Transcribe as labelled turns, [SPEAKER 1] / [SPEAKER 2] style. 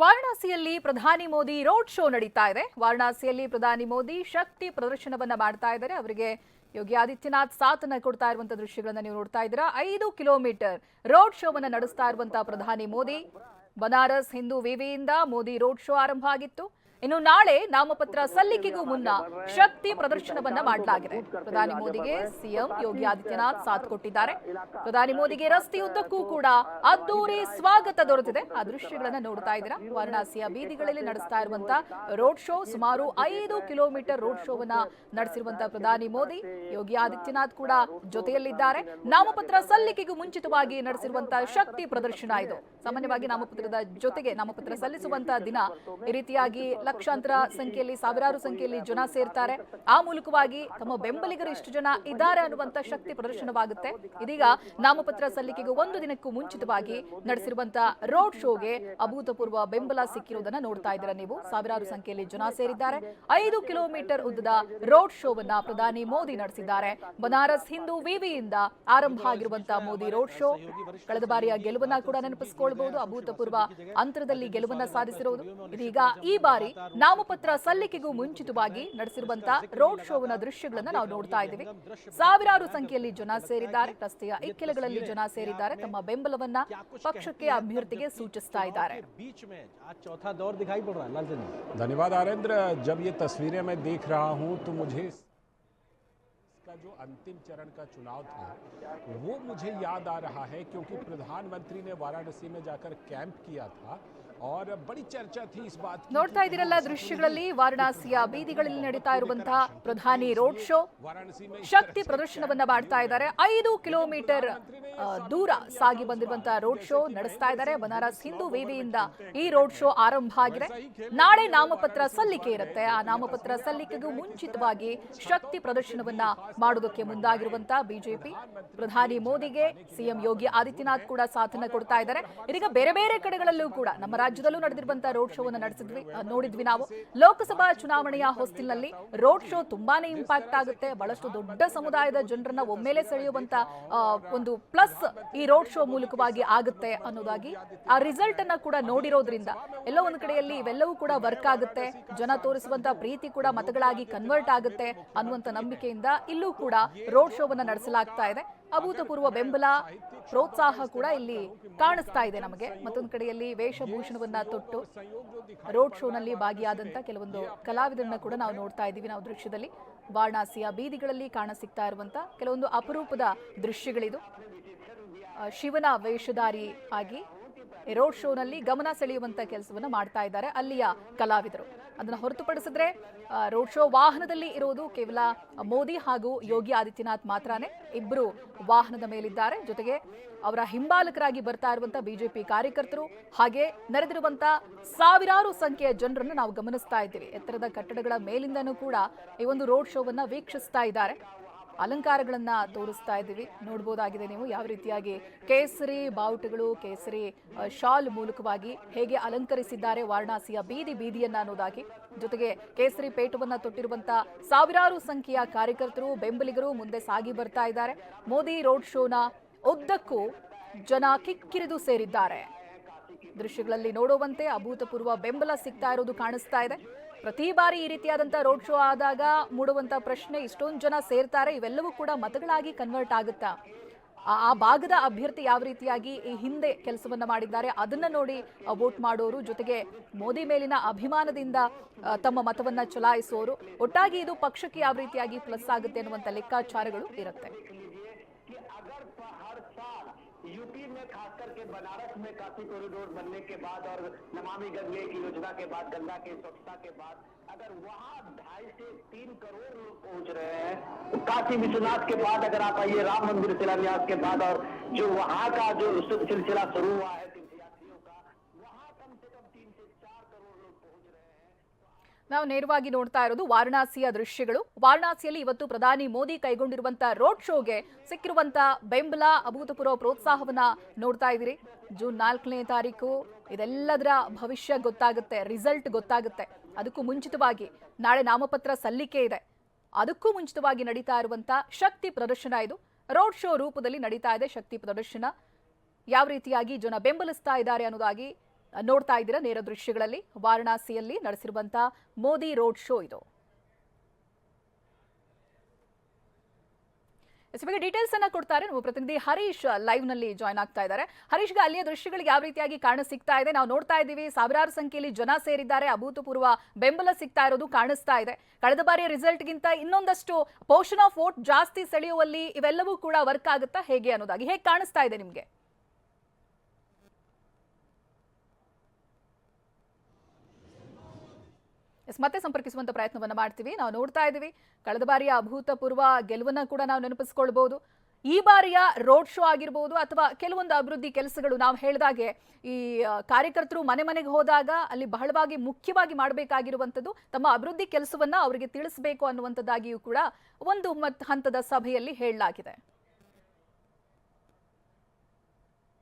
[SPEAKER 1] ವಾರಣಾಸಿಯಲ್ಲಿ ಪ್ರಧಾನಿ Modi road show ನಡೀತಾ ಇದೆ. ವಾರಣಾಸಿಯಲ್ಲಿ ಪ್ರಧಾನಿ ಮೋದಿ ಶಕ್ತಿ ಪ್ರದರ್ಶನವನ್ನ ಮಾಡ್ತಾ ಇದ್ದಾರೆ. ಅವರಿಗೆ ಯೋಗಿ ಆದಿತ್ಯನಾಥ್ ಸಾಥನ ಕೊಡ್ತಾ ಇರುವಂತಹ ದೃಶ್ಯಗಳನ್ನ ನೀವು ನೋಡ್ತಾ ಇದ್ದೀರಾ. ಐದು ಕಿಲೋಮೀಟರ್ ರೋಡ್ ಶೋವನ್ನ ನಡೆಸ್ತಾ ಇರುವಂತಹ ಪ್ರಧಾನಿ ಮೋದಿ. ಬನಾರಸ್ ಹಿಂದೂ ವಿವಿಯಿಂದ ಮೋದಿ ರೋಡ್ ಶೋ ಆರಂಭ ಆಗಿತ್ತು. ಇನ್ನು ನಾಳೆ ನಾಮಪತ್ರ ಸಲ್ಲಿಕೆಗೂ ಮುನ್ನ ಶಕ್ತಿ ಪ್ರದರ್ಶನವನ್ನ ಮಾಡಲಾಗಿದೆ. ಪ್ರಧಾನಿ ಮೋದಿಗೆ ಸಿಎಂ ಯೋಗಿ ಆದಿತ್ಯನಾಥ್ ಸಾಥ್ ಕೊಟ್ಟಿದ್ದಾರೆ. ಪ್ರಧಾನಿ ಮೋದಿಗೆ ರಸ್ತೆಯುದ್ದಕ್ಕೂ ಕೂಡ ಅದ್ದೂರಿ ಸ್ವಾಗತ ದೊರೆತಿದೆ. ಆ ದೃಶ್ಯಗಳನ್ನ ನೋಡ್ತಾ ಇದ್ದೀರಾ? ವಾರಣಾಸಿಯ ಬೀದಿಗಳಲ್ಲಿ ನಡೆಸ್ತಾ ಇರುವಂತ ರೋಡ್ ಶೋ ಸುಮಾರು ಐದು ಕಿಲೋಮೀಟರ್ ರೋಡ್ ಶೋವನ್ನ ನಡೆಸಿರುವಂತಹ ಪ್ರಧಾನಿ ಮೋದಿ, ಯೋಗಿ ಆದಿತ್ಯನಾಥ್ ಕೂಡ ಜೊತೆಯಲ್ಲಿದ್ದಾರೆ. ನಾಮಪತ್ರ ಸಲ್ಲಿಕೆಗೂ ಮುಂಚಿತವಾಗಿ ನಡೆಸಿರುವಂತಹ ಶಕ್ತಿ ಪ್ರದರ್ಶನ ಇದು. ಸಾಮಾನ್ಯವಾಗಿ ನಾಮಪತ್ರದ ಜೊತೆಗೆ ನಾಮಪತ್ರ ಸಲ್ಲಿಸುವಂತಹ ದಿನ ಈ ರೀತಿಯಾಗಿ ಲಕ್ಷಾಂತರ ಸಂಖ್ಯೆಯಲ್ಲಿ, ಸಾವಿರಾರು ಸಂಖ್ಯೆಯಲ್ಲಿ ಜನ ಸೇರ್ತಾರೆ. ಆ ಮೂಲಕವಾಗಿ ತಮ್ಮ ಬೆಂಬಲಿಗರು ಇಷ್ಟು ಜನ ಇದ್ದಾರೆ ಅನ್ನುವಂತ ಶಕ್ತಿ ಪ್ರದರ್ಶನವಾಗುತ್ತೆ. ಇದೀಗ ನಾಮಪತ್ರ ಸಲ್ಲಿಕೆಗೆ ಒಂದು ದಿನಕ್ಕೂ ಮುಂಚಿತವಾಗಿ ನಡೆಸಿರುವಂತಹ ರೋಡ್ ಶೋಗೆ ಅಭೂತಪೂರ್ವ ಬೆಂಬಲ ಸಿಕ್ಕಿರುವುದನ್ನ ನೋಡ್ತಾ ಇದ್ದೀರಾ ನೀವು. ಸಾವಿರಾರು ಸಂಖ್ಯೆಯಲ್ಲಿ ಜನ ಸೇರಿದ್ದಾರೆ. ಐದು ಕಿಲೋಮೀಟರ್ ಉದ್ದದ ರೋಡ್ ಶೋವನ್ನ ಪ್ರಧಾನಿ ಮೋದಿ ನಡೆಸಿದ್ದಾರೆ. ಬನಾರಸ್ ಹಿಂದೂ ವಿವಿಯಿಂದ ಆರಂಭ ಆಗಿರುವಂತಹ ಮೋದಿ ರೋಡ್ ಶೋ. ಕಳೆದ ಬಾರಿಯ ಗೆಲುವನ್ನ ಕೂಡ ನೆನಪಿಸಿಕೊಳ್ಬಹುದು. ಅಭೂತಪೂರ್ವ ಅಂತರದಲ್ಲಿ ಗೆಲುವನ್ನ ಸಾಧಿಸಿರುವುದು. ಇದೀಗ ಈ ಬಾರಿ ನಾಮಪತ್ರ ಸಲ್ಲಿಕೆಗೂ ಮುಂಚಿತವಾಗಿ ನಡೆಸಿರುವಂತಹ ರೋಡ್ ಶೋವನ ದೃಶ್ಯಗಳನ್ನ ನಾವು ನೋಡ್ತಾ ಇದ್ದೀವಿ ಸಾವಿರಾರು ಸಂಖ್ಯೆಯಲ್ಲಿ ಜನ ಸೇರಿದ್ದಾರೆ ರಸ್ತೆಯ ಇಕ್ಕೆಲಗಳಲ್ಲಿ ಜನ ಸೇರಿದ್ದಾರೆ ತಮ್ಮ ಬೆಂಬಲವನ್ನ ಪಕ್ಷಕ್ಕೆ ಅಭ್ಯರ್ಥಿಗೆ ಸೂಚಿಸ್ತಾ ಇದ್ದಾರೆ
[SPEAKER 2] बीच में आज चौथा दौर दिखाई पड़ रहा है लालचंद जी
[SPEAKER 3] धन्यवाद आरेंद्र जब ये तस्वीरें मैं देख रहा हूं तो मुझे इसका जो अंतिम चरण का चुनाव था वो मुझे याद आ रहा है क्योंकि प्रधानमंत्री ने वाराणसी में जाकर कैंप किया था
[SPEAKER 1] ನೋಡ್ತಾ ಇದೀರಲ್ಲ ದೃಶ್ಯಗಳಲ್ಲಿ ವಾರಣಾಸಿಯ ಬೀದಿಗಳಲ್ಲಿ ನಡೀತಾ ಇರುವಂತಹ ಪ್ರಧಾನಿ ರೋಡ್ ಶೋ. ಶಕ್ತಿ ಪ್ರದರ್ಶನವನ್ನ ಮಾಡ್ತಾ ಇದ್ದಾರೆ. ಐದು ಕಿಲೋಮೀಟರ್ ದೂರ ಸಾಗಿ ಬಂದಿರುವಂತಹ ರೋಡ್ ಶೋ ನಡೆಸ್ತಾ ಇದ್ದಾರೆ. ಬನಾರಸ್ ಹಿಂದೂ ವೇದಿಯಿಂದ ಈ ರೋಡ್ ಶೋ ಆರಂಭ ಆಗಿದೆ. ನಾಳೆ ನಾಮಪತ್ರ ಸಲ್ಲಿಕೆ ಇರುತ್ತೆ. ಆ ನಾಮಪತ್ರ ಸಲ್ಲಿಕೆಗೂ ಮುಂಚಿತವಾಗಿ ಶಕ್ತಿ ಪ್ರದರ್ಶನವನ್ನ ಮಾಡುವುದಕ್ಕೆ ಮುಂದಾಗಿರುವಂತಹ ಬಿಜೆಪಿ ಪ್ರಧಾನಿ ಮೋದಿಗೆ ಸಿಎಂ ಯೋಗಿ ಆದಿತ್ಯನಾಥ್ ಕೂಡ ಸಾಧನ ಕೊಡ್ತಾ ಇದ್ದಾರೆ. ಇದೀಗ ಬೇರೆ ಬೇರೆ ಕಡೆಗಳಲ್ಲೂ ಕೂಡ ನಮ್ಮ ರಾಜ್ಯದಲ್ಲೂ ನಡೆದಿರುವಂತಹ ರೋಡ್ ಶೋವನ್ನು ನಡೆಸಿದ್ವಿ. ನೋಡಿದ್ವಿ ನಾವು. ಲೋಕಸಭಾ ಚುನಾವಣೆಯ ಹೊಸ್ತಿಲ್ನಲ್ಲಿ ರೋಡ್ ಶೋ ತುಂಬಾನೇ ಇಂಪ್ಯಾಕ್ಟ್ ಆಗುತ್ತೆ. ಬಹಳಷ್ಟು ದೊಡ್ಡ ಸಮುದಾಯದ ಜನರನ್ನ ಒಮ್ಮೆಲೆ ಸೆಳೆಯುವಂತ ಒಂದು ಪ್ಲಸ್ ಈ ರೋಡ್ ಶೋ ಮೂಲಕವಾಗಿ ಆಗುತ್ತೆ ಅನ್ನೋದಾಗಿ ಆ ರಿಸಲ್ಟ್ ಅನ್ನ ಕೂಡ ನೋಡಿರೋದ್ರಿಂದ ಎಲ್ಲೋ ಒಂದು ಕಡೆಯಲ್ಲಿ ಇವೆಲ್ಲವೂ ಕೂಡ ವರ್ಕ್ ಆಗುತ್ತೆ. ಜನ ತೋರಿಸುವಂತ ಪ್ರೀತಿ ಕೂಡ ಮತಗಳಾಗಿ ಕನ್ವರ್ಟ್ ಆಗುತ್ತೆ ಅನ್ನುವಂತ ನಂಬಿಕೆಯಿಂದ ಇಲ್ಲೂ ಕೂಡ ರೋಡ್ ಶೋವನ್ನ ನಡೆಸಲಾಗ್ತಾ ಇದೆ. ಅಭೂತಪೂರ್ವ ಬೆಂಬಲ, ಪ್ರೋತ್ಸಾಹ ಕೂಡ ಇಲ್ಲಿ ಕಾಣಿಸ್ತಾ ಇದೆ ನಮಗೆ. ಮತ್ತೊಂದು ಕಡೆಯಲ್ಲಿ ವೇಷಭೂಷಣವನ್ನ ತೊಟ್ಟು ರೋಡ್ ಶೋನಲ್ಲಿ ಭಾಗಿಯಾದಂತ ಕೆಲವೊಂದು ಕಲಾವಿದರನ್ನ ಕೂಡ ನಾವು ನೋಡ್ತಾ ಇದ್ದೀವಿ. ನಾವು ದೃಶ್ಯದಲ್ಲಿ ವಾರಣಾಸಿಯ ಬೀದಿಗಳಲ್ಲಿ ಕಾಣ ಸಿಗ್ತಾ ಇರುವಂತ ಕೆಲವೊಂದು ಅಪರೂಪದ ದೃಶ್ಯಗಳಿದು. ಶಿವನ ವೇಷಧಾರಿ ಆಗಿ ರೋಡ್ ಶೋನಲ್ಲಿ ಗಮನ ಸೆಳೆಯುವಂತ ಕೆಲಸವನ್ನು ಮಾಡ್ತಾ ಇದ್ದಾರೆ ಅಲ್ಲಿಯ ಕಲಾವಿದರು. ಅದನ್ನ ಹೊರತುಪಡಿಸಿದ್ರೆ ರೋಡ್ ಶೋ ವಾಹನದಲ್ಲಿ ಇರೋದು ಕೇವಲ ಮೋದಿ ಹಾಗೂ ಯೋಗಿ ಆದಿತ್ಯನಾಥ್ ಮಾತ್ರನೇ ಇಬ್ಬರು ವಾಹನದ ಮೇಲಿದ್ದಾರೆ. ಜೊತೆಗೆ ಅವರ ಹಿಂಬಾಲಕರಾಗಿ ಬರ್ತಾ ಇರುವಂತಹ ಬಿಜೆಪಿ ಕಾರ್ಯಕರ್ತರು ಹಾಗೆ ನೆರೆದಿರುವಂತ ಸಾವಿರಾರು ಸಂಖ್ಯೆಯ ಜನರನ್ನು ನಾವು ಗಮನಿಸ್ತಾ ಇದ್ದೀವಿ. ಎತ್ತರದ ಕಟ್ಟಡಗಳ ಮೇಲಿಂದನೂ ಕೂಡ ಈ ಒಂದು ರೋಡ್ ಶೋವನ್ನ ವೀಕ್ಷಿಸ್ತಾ ಇದ್ದಾರೆ. ಅಲಂಕಾರಗಳನ್ನ ತೋರಿಸ್ತಾ ಇದ್ದೀವಿ. ನೋಡ್ಬೋದಾಗಿದೆ ನೀವು ಯಾವ ರೀತಿಯಾಗಿ ಕೇಸರಿ ಬಾವುಟಗಳು, ಕೇಸರಿ ಶಾಲ್ ಮೂಲಕವಾಗಿ ಹೇಗೆ ಅಲಂಕರಿಸಿದ್ದಾರೆ ವಾರಣಾಸಿಯ ಬೀದಿ ಬೀದಿಯನ್ನ ಅನ್ನೋದಾಗಿ. ಜೊತೆಗೆ ಕೇಸರಿ ಪೇಟವನ್ನ ತೊಟ್ಟಿರುವಂತಹ ಸಾವಿರಾರು ಸಂಖ್ಯೆಯ ಕಾರ್ಯಕರ್ತರು, ಬೆಂಬಲಿಗರು ಮುಂದೆ ಸಾಗಿ ಬರ್ತಾ ಇದ್ದಾರೆ. ಮೋದಿ ರೋಡ್ ಶೋನ ಉದ್ದಕ್ಕೂ ಜನ ಕಿಕ್ಕಿರಿದು ಸೇರಿದ್ದಾರೆ. ದೃಶ್ಯಗಳಲ್ಲಿ ನೋಡುವಂತೆ ಅಭೂತಪೂರ್ವ ಬೆಂಬಲ ಸಿಗ್ತಾ ಇರೋದು ಕಾಣಿಸ್ತಾ ಇದೆ. ಪ್ರತಿ ಬಾರಿ ಈ ರೀತಿಯಾದಂಥ ರೋಡ್ ಶೋ ಆದಾಗ ಮೂಡುವಂಥ ಪ್ರಶ್ನೆ, ಇಷ್ಟೊಂದು ಜನ ಸೇರ್ತಾರೆ, ಇವೆಲ್ಲವೂ ಕೂಡ ಮತಗಳಾಗಿ ಕನ್ವರ್ಟ್ ಆಗುತ್ತಾ? ಆ- ಭಾಗದ ಅಭ್ಯರ್ಥಿ ಯಾವ ರೀತಿಯಾಗಿ ಈ ಹಿಂದೆ ಕೆಲಸವನ್ನು ಮಾಡಿದ್ದಾರೆ, ಅದನ್ನ ನೋಡಿ ವೋಟ್ ಮಾಡೋರು, ಜೊತೆಗೆ ಮೋದಿ ಮೇಲಿನ ಅಭಿಮಾನದಿಂದ ತಮ್ಮ ಮತವನ್ನ ಚಲಾಯಿಸುವವರು ಒಟ್ಟಾಗಿ ಇದು ಪಕ್ಷಕ್ಕೆ ಯಾವ ರೀತಿಯಾಗಿ ಪ್ಲಸ್ ಆಗುತ್ತೆ ಅನ್ನುವಂಥ ಲೆಕ್ಕಾಚಾರಗಳು ಇರುತ್ತೆ.
[SPEAKER 4] यूपी में खास करके बनारस में काफ़ी कॉरिडोर बनने के बाद और नमामि गंगे की योजना के बाद, गंगा के स्वच्छता के बाद, अगर वहाँ ढाई से तीन करोड़ लोग पहुँच रहे हैं, काशी विश्वनाथ के बाद अगर आप आइए राम मंदिर शिलान्यास के बाद और जो वहाँ का जो सिलसिला शुरू हुआ है
[SPEAKER 1] ನಾವು ನೇರವಾಗಿ ನೋಡ್ತಾ ಇರೋದು ವಾರಣಾಸಿಯ ದೃಶ್ಯಗಳು. ವಾರಣಾಸಿಯಲ್ಲಿ ಇವತ್ತು ಪ್ರಧಾನಿ ಮೋದಿ ಕೈಗೊಂಡಿರುವಂತಹ ರೋಡ್ ಶೋಗೆ ಸಿಕ್ಕಿರುವಂತ ಬೆಂಬಲ, ಅಭೂತಪೂರ್ವ ಪ್ರೋತ್ಸಾಹವನ್ನ ನೋಡ್ತಾ ಇದ್ದೀರಿ. ಜೂನ್ ನಾಲ್ಕನೇ ತಾರೀಕು ಇದೆಲ್ಲದರ ಭವಿಷ್ಯ ಗೊತ್ತಾಗುತ್ತೆ, ರಿಸಲ್ಟ್ ಗೊತ್ತಾಗುತ್ತೆ. ಅದಕ್ಕೂ ಮುಂಚಿತವಾಗಿ ನಾಳೆ ನಾಮಪತ್ರ ಸಲ್ಲಿಕೆ ಇದೆ. ಅದಕ್ಕೂ ಮುಂಚಿತವಾಗಿ ನಡೀತಾ ಇರುವಂತ ಶಕ್ತಿ ಪ್ರದರ್ಶನ ಇದು. ರೋಡ್ ಶೋ ರೂಪದಲ್ಲಿ ನಡೀತಾ ಇದೆ ಶಕ್ತಿ ಪ್ರದರ್ಶನ. ಯಾವ ರೀತಿಯಾಗಿ ಜನ ಬೆಂಬಲಿಸ್ತಾ ಇದ್ದಾರೆ ಅನ್ನೋದಾಗಿ ನೋಡ್ತಾ ಇದ್ದೀರಾ ನೇರ ದೃಶ್ಯಗಳಲ್ಲಿ. ವಾರಣಾಸಿಯಲ್ಲಿ ನಡೆಸಿರುವಂತಹ ಮೋದಿ ರೋಡ್ ಶೋ ಇದು. ಇದ್ರ ಬಗ್ಗೆ ಡೀಟೇಲ್ಸ್ ಅನ್ನ ಕೊಡ್ತಾರೆ ನಮ್ಮ ಪ್ರತಿನಿಧಿ ಹರೀಶ್ ಲೈವ್ನಲ್ಲಿ ಜಾಯ್ನ್ ಆಗ್ತಾ ಇದ್ದಾರೆ. ಹರೀಶ್ಗೆ ಅಲ್ಲಿಯ ದೃಶ್ಯಗಳಿಗೆ ಯಾವ ರೀತಿಯಾಗಿ ಕಾರಣ ಸಿಗ್ತಾ ಇದೆ? ನಾವು ನೋಡ್ತಾ ಇದ್ದೀವಿ, ಸಾವಿರಾರು ಸಂಖ್ಯೆಯಲ್ಲಿ ಜನ ಸೇರಿದ್ದಾರೆ. ಅಭೂತಪೂರ್ವ ಬೆಂಬಲ ಸಿಗ್ತಾ ಇರೋದು ಕಾಣಿಸ್ತಾ ಇದೆ. ಕಳೆದ ಬಾರಿಯ ರಿಸಲ್ಟ್ಗಿಂತ ಇನ್ನೊಂದಷ್ಟು ಪೋರ್ಷನ್ ಆಫ್ ವೋಟ್ ಜಾಸ್ತಿ ಸೆಳೆಯುವಲ್ಲಿ ಇವೆಲ್ಲವೂ ಕೂಡ ವರ್ಕ್ ಆಗುತ್ತಾ ಹೇಗೆ ಅನ್ನೋದಾಗಿ ಹೇಗೆ ಕಾಣಿಸ್ತಾ ಇದೆ ನಿಮಗೆ? ಎಸ್, ಮತ್ತೆ ಸಂಪರ್ಕಿಸುವಂತ ಪ್ರಯತ್ನವನ್ನು ಮಾಡ್ತೀವಿ. ನಾವು ನೋಡ್ತಾ ಇದ್ದೀವಿ. ಕಳೆದ ಬಾರಿಯ ಅಭೂತಪೂರ್ವ ಗೆಲುವನ್ನ ಕೂಡ ನಾವು ನೆನಪಿಸ್ಕೊಳ್ಬಹುದು ಈ ಬಾರಿಯ ರೋಡ್ ಶೋ ಆಗಿರ್ಬೋದು ಅಥವಾ ಕೆಲವೊಂದು ಅಭಿವೃದ್ಧಿ ಕೆಲಸಗಳು ನಾವು ಹೇಳಿದಾಗೆ ಈ ಕಾರ್ಯಕರ್ತರು ಮನೆ ಮನೆಗೆ ಹೋದಾಗ ಅಲ್ಲಿ ಬಹಳವಾಗಿ ಮುಖ್ಯವಾಗಿ ಮಾಡಬೇಕಾಗಿರುವಂಥದ್ದು ತಮ್ಮ ಅಭಿವೃದ್ಧಿ ಕೆಲಸವನ್ನ ಅವರಿಗೆ ತಿಳಿಸಬೇಕು ಅನ್ನುವಂಥದ್ದಾಗಿಯೂ ಕೂಡ ಒಂದು ಹಂತದ ಸಭೆಯಲ್ಲಿ ಹೇಳಲಾಗಿದೆ.